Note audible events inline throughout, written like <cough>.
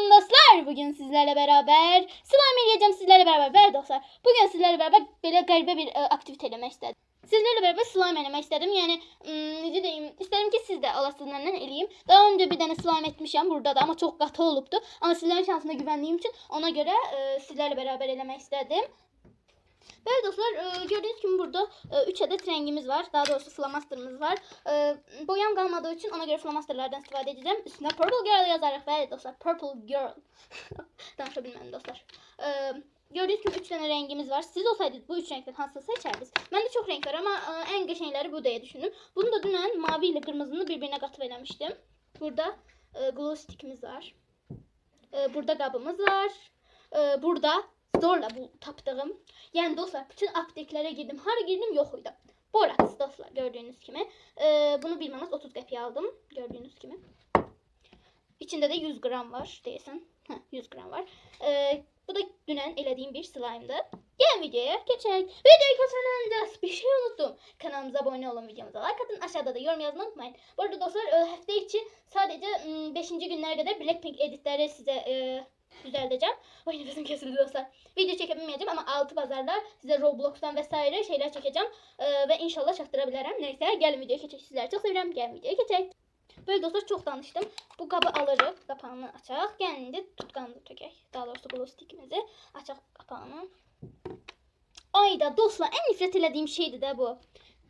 Selam dostlar. Bugün sizlerle beraber slime eləyəcəm sizlerle beraber. Bəli dostlar. Bugün sizlerle beraber belə qəribə bir ə, aktivite eləmək istədim. Sizlerle beraber slime eləmək istədim. Yəni ım, necə deyim, istədim ki siz də alasınızdan eləyim. Daha öncə bir dənə slime etmişəm burada da, amma çox qatı olubdu. Amma sizlərin şansına güvəndiyim üçün ona görə ə, sizlərlə beraber eləmək istədim. Bəli dostlar, ə, gördüyünüz kimi burada 3 adet rengimiz var. Daha doğrusu flamasterımız var. Ə, boyam qalmadığı üçün ona görə flamasterlardan istifadə edəcəm. Üstünə purple girl yazarıq. Bəli dostlar, purple girl. <laughs> Danışa bilmədim dostlar. Ə, gördüyünüz kimi 3 dənə rengimiz var. Siz olsaydınız bu 3 renkdən hansını seçərdiniz? Məndə çox renk var, amma ə, ən qəşəngləri bu deyə düşündüm. Bunu da dünən mavi ilə qırmızını bir-birinə qatıb eləmişdim. Burada ə, glow stickimiz var. Burada qabımız var. Burada zorla bu tapdığım. Yəni dostlar, bütün apteklərə girdim. Hara girdim yox idi. Borax dostlar gördüyünüz kimi. Ee, bunu 1 manat 30 qəpiyə aldım. Gördüyünüz kimi. İçində də 100 qram var deyəsən. Hə, 100 qram var. Ee, bu da dünən elədiyim bir slime'dı. Gəlin videoya keçək. Videoya keçəndən bir şey unuttum. Kanalımıza abunə olun, videomuza like atın. Aşağıda da yorum yazmayı unutmayın. Bu arada dostlar e, həftə içi sadəcə 5. günlərə qədər Blackpink editləri sizə e, düzəldəcəm. Ay nefesim kesildi dostlar. Video çekebilmeyeceğim ama altı pazarda size Roblox'tan vesaire şeyler çekeceğim. Ee, ve inşallah çaktırabilirim. Neyse gelin videoya geçelim. Sizleri çok seviyorum. Gelin videoya geçelim. Böyle dostlar çok danıştım. Bu kabı alırıq. Kapağını açaq. Gəlin indi tutqanını tökək. Daha doğrusu glow stickimizi açaq kapağını. Ayda dostlar en nifret elədiyim şeydir də bu.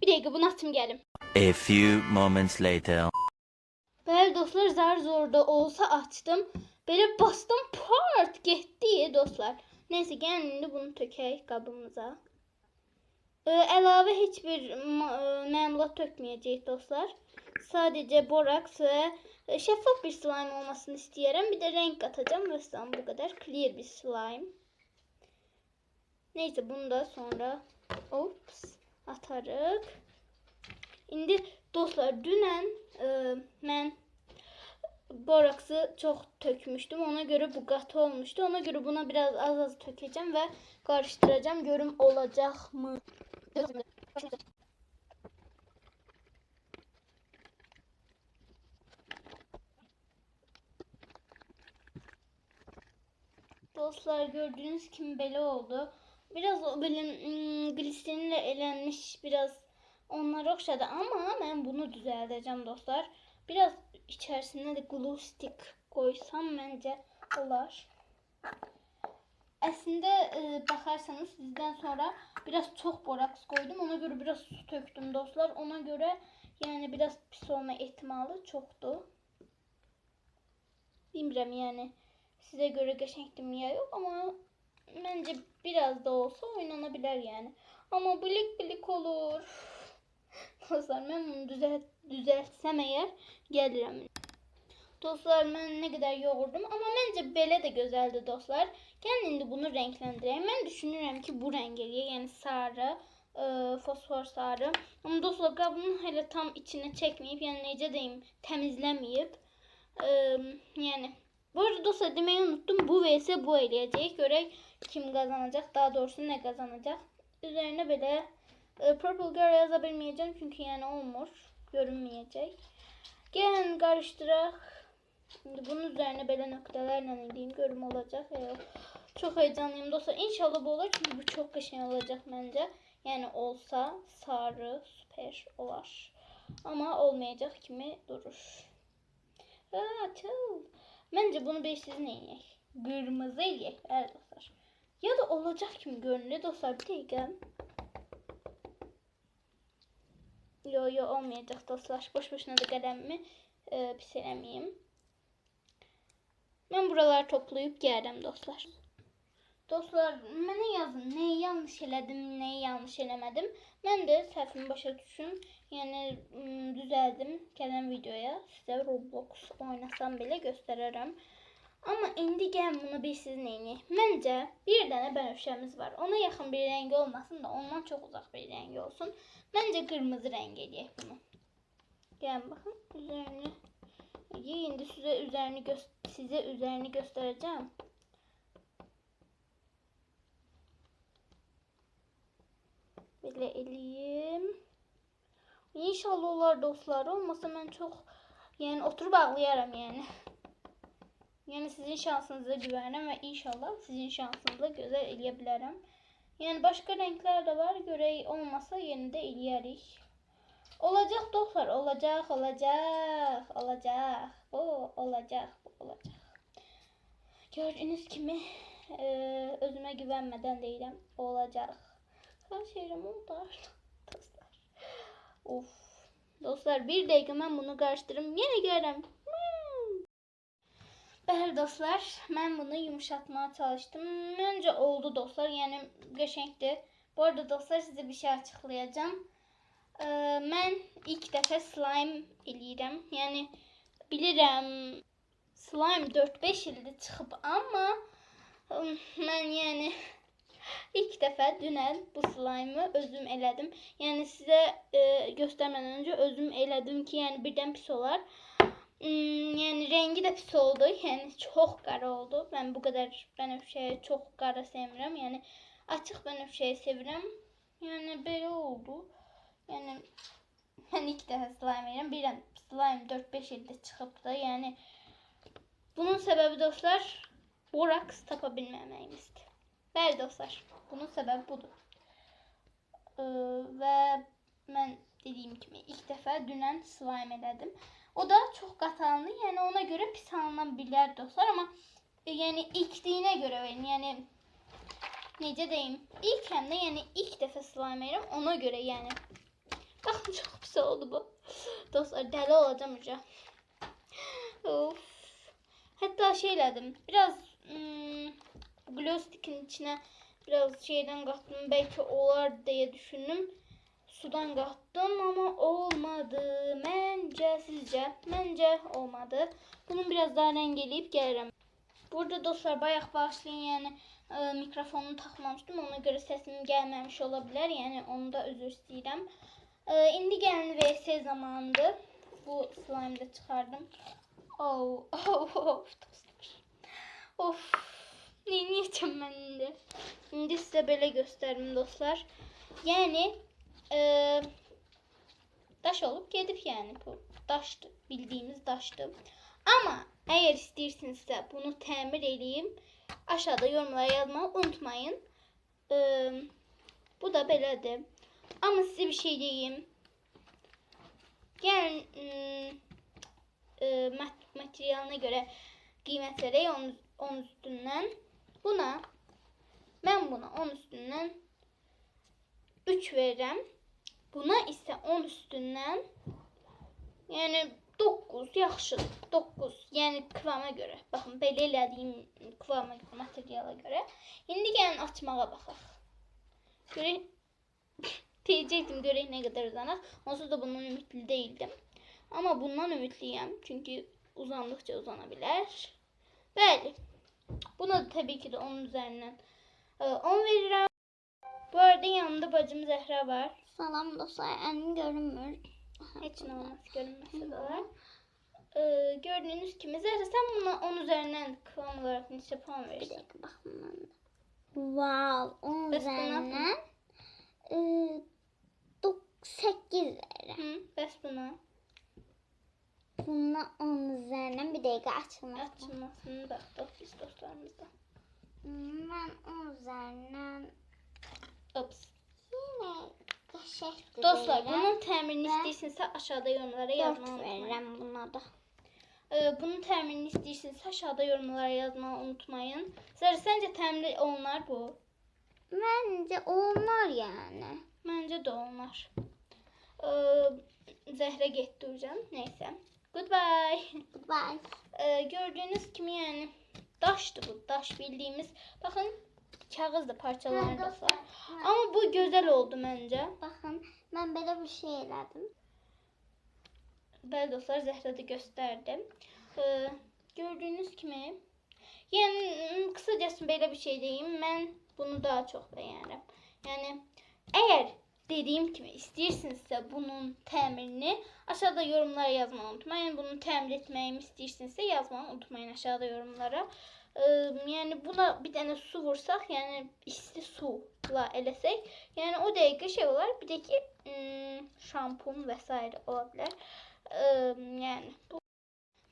Bir dəqiqə bunu açım gəlim. A few moments later. Bəli dostlar zar zorda olsa açtım. Belə bastım part getdi dostlar. Neyse gəlin indi bunu tökək qabımıza. Ee, əlavə heç bir ə, məmulat tökməyəcəyik dostlar. Sadəcə boraks və ə, şəffaf bir slime olmasını istəyirəm. Bir də renk qatacağım və son bu qədər clear bir slime. Neyse bunu da sonra ops atarıq. İndi dostlar dünən ə, mən boraksı çok tökmüştüm. Ona göre bu katı olmuştu. Ona göre buna biraz az az tökeceğim ve karıştıracağım. Görüm olacak mı? Dostlar gördüğünüz gibi böyle oldu. Biraz o böyle ım, gliserinle elenmiş biraz onlar okşadı ama ben bunu düzelteceğim dostlar. Biraz içerisine de glue stick koysam bence olar. Aslında e, bakarsanız sizden sonra biraz çok boraks koydum. Ona göre biraz su töktüm dostlar. Ona göre yani biraz pis olma ihtimali çoktu. Bilmiyorum yani size göre geçektim ya yok ama bence biraz da olsa oynanabilir yani. Ama bilik bilik olur. <laughs> Dostlar ben bunu düzelt, düzeltsem eğer gelirim. Dostlar mən nə qədər yoğurdum, amma məncə belə də gözəldir dostlar. Gəlin bunu renkləndirək. Mən düşünürəm ki, bu rəng eləyək, yəni sarı, ə, fosfor sarı. Amma dostlar qabını hələ tam içinə çəkməyib, yəni necə deyim, təmizləməyib. Ə, yəni bu arada dostlar deməyi unutdum. Bu vs bu eləyəcək. Görək kim qazanacaq, daha doğrusu nə qazanacaq. Üzərinə belə e, Purple Girl yaza bilmeyeceğim çünkü yani olmur. Görünmeyecek. Gelin karıştırak. Şimdi bunun üzerine böyle noktalarla edeyim. Görüm olacak. Ee, çok heyecanlıyım dostlar. İnşallah bu olur çünkü bu çok qəşəng olacak bence. Yani olsa sarı süper olar. Ama olmayacak kimi durur. Aa, açıl. Bence bunu bir sizin eləyək. Qırmızı eləyək. Evet dostlar. Ya da olacak kimi görünüyor dostlar. Bir dəqiqə. Yo yo olmayacak dostlar. Boş boşuna da kalemimi e, pis eləməyim. Ben buraları toplayıp geldim dostlar. Dostlar mənə yazın nəyi yanlış elədim, nəyi yanlış eləmədim. Mən də səhvimi başa düşüm. Yəni düzəldim gələn videoya. Sizə Roblox oynasam belə göstərərəm. Amma indi gəlin bunu bir sizin eləyək. Məncə bir dənə bənövşəmiz var. Ona yaxın bir rəngi olmasın da ondan çox uzaq bir rəngi olsun. Məncə qırmızı rəng eləyək bunu. Gəlin baxın üzərini. İndi sizə üzərini gö sizə üzərini göstərəcəm. Belə eləyim. İnşallah olar dostlar. Olmasa mən çox yəni oturub ağlayaram yəni. Yəni sizin şansınıza güvənirəm və inşallah sizin şansınızla gözəl eləyə bilərəm. Yəni başqa rənglər də var, görək olmasa yenə də eləyərik. Olacaq dostlar, olacaq, olacaq, olacaq. Bu olacaq, bu olacaq. Gördüğünüz kimi e, özüme güvenmeden değilim. Olacak. Her şeyim oldu dostlar. Of. Dostlar bir dakika ben bunu karıştırırım. Yine görürüm. Bəli dostlar, mən bunu yumuşatmaya çalıştım. Məncə oldu dostlar, yəni qəşəngdir. Bu arada dostlar sizə bir şey açıqlayacağam. Ee, mən ilk dəfə slime eləyirəm. Yəni bilirəm slime 4-5 ildir çıxıb, amma ım, mən yəni ilk dəfə dünən bu slime'ı özüm elədim. Yəni sizə e, göstərmədən öncə özüm elədim ki, yəni birdən pis olar. Hmm, yəni rəngi də pis oldu. Yəni çox qara oldu. Mən bu qədər bənövşəyi çox qara sevmirəm. Yəni açıq bənövşəyi sevirəm. Yəni belə oldu. Yəni mən ilk dəfə slime edirəm. Bilirəm slime 4-5 ildir çıxıb da. Yəni bunun səbəbi dostlar boraks tapa bilməməyimizdir. Bəli dostlar, bunun səbəbi budur. Ee, və mən dediyim kimi ilk dəfə dünən slime elədim. O da çox qatanlı, yəni ona görə pis alınan bilər dostlar, amma e, yəni ilkliyinə görə verin. Yəni necə deyim? İlk həm də yəni ilk dəfə slime edirəm, ona görə yəni. Baxın <laughs> çox pis oldu bu. Dostlar dəli olacağım uca. Of. Hatta şey elədim. Biraz hmm, glow stick'in içine biraz şeyden kattım. Belki olar diye düşündüm. Sudan kattım ama olmadı. Bence sizce? Bence olmadı. Bunun biraz daha rengeleyip gelirim. Burada dostlar bayağı başlayın yani e, mikrofonu takmamıştım. Ona göre sesim gelmemiş olabilir. Yani onu da özür istəyirəm. E, indi gəlin VS zamanıdır. Bu slime'ı da çıkardım. Oh, oh, oh, dostlar. Of. Ne yiyeceğim ben indi? Şimdi size böyle göstereyim dostlar. Yani eee daş olup gedib yani bu daşdı. Bildiğimiz daşdı. Ama eğer istəyirsinizsə bunu təmir eləyim. Aşağıda yorumlara yazmayı unutmayın. Eee, bu da belədir. Ama size bir şey diyeyim. Yani ım, e, mat- materialına kıymet vereyim onun, onun üstünden. Buna ben buna 10 üstünden 3 veririm. Buna isə 10 üstündən yəni 9 yaxşıdır. 9. Yəni kıvama görə. Baxın, belə elədiyim kıvama materiala görə. İndi gəlin açmağa baxaq. Görək <coughs> deyəcəkdim görək nə qədər uzanaq. Onsuz da bundan ümidli değildim. Amma bundan ümidliyəm. Çünki uzandıqca uzana bilər. Bəli. Buna da təbii ki də onun üzərindən e, 10 verirəm. Bu arada yanımda bacım Zehra var. Salam dostlar, əlim görünmür. Hiç ne olmaz görünmese de var. E, gördüğünüz gibi Zehra sen buna 10 üzerinden kıvam olarak neçə puan Bir verirsin? dakika bakmam lazım. Wow, 10 Bəs buna? üzerinden e, 8 veririm. Hı, buna Buna 10 üzerinden bir dakika açılmaz. açılmasını baktık biz dostlarımızda. Ben 10 üzerinden Ups. yine qəşəkdir Dostlar bunun təmirini istəyirsinizsə aşağıda yorumlara 4 yazmayı unutmayın. buna da. Ee, bunun təmirini istəyirsinizsə aşağıda yorumlara yazmayı unutmayın. Zara səncə təmir olunar bu? Məncə olmar yəni. Məncə də olmar. Ee, Zəhra getdi hocam. Neyse. Goodbye. Bye. Ee, gördüğünüz kimi yani daştı bu. Daş bildiğimiz. Bakın kağız da var. Ama bu güzel oldu bence. Baxın, mən belə bir şey elədim. Bəli dostlar Zəhra da gösterdim. Ee, gördüğünüz kimi yani ım, kısacası böyle bir şey diyeyim. Ben bunu daha çok beğendim. Yani eğer dediğim gibi istəyirsinizsə bunun təmirini aşağıda yorumlara yazmayı unutmayın. Bunu təmir etməyimi istəyirsinizsə yazmayı unutmayın aşağıda yorumlara. Yani buna bir tane su vursak yani isti suyla elesek yani o dəqiqə şey olar. Bir də ki şampun vesaire olabilir. Yani bu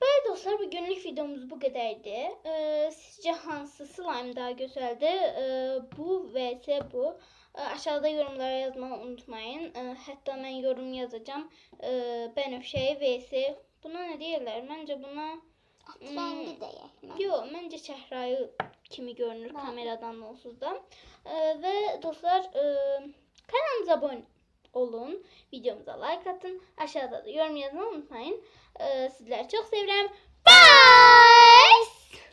Böyle dostlar bugünlük videomuz bu kadardı. Ee, sizce hansı slime daha güzeldi? Ee, bu vs bu. Ee, aşağıda yorumlara yazmayı unutmayın. Ee, hatta ben yorum yazacağım. Ee, Benövşe vs. Buna ne diyorlar? Bence buna At rengi de ye. Yo, bence çəhrayı kimi görünür Ben- kameradan onsuz da. Ee, ve dostlar e, kanalımıza abone olun. Videomuza like atın. Aşağıda da yorum yazmayı unutmayın. Ee, sizleri çok seviyorum. Bye!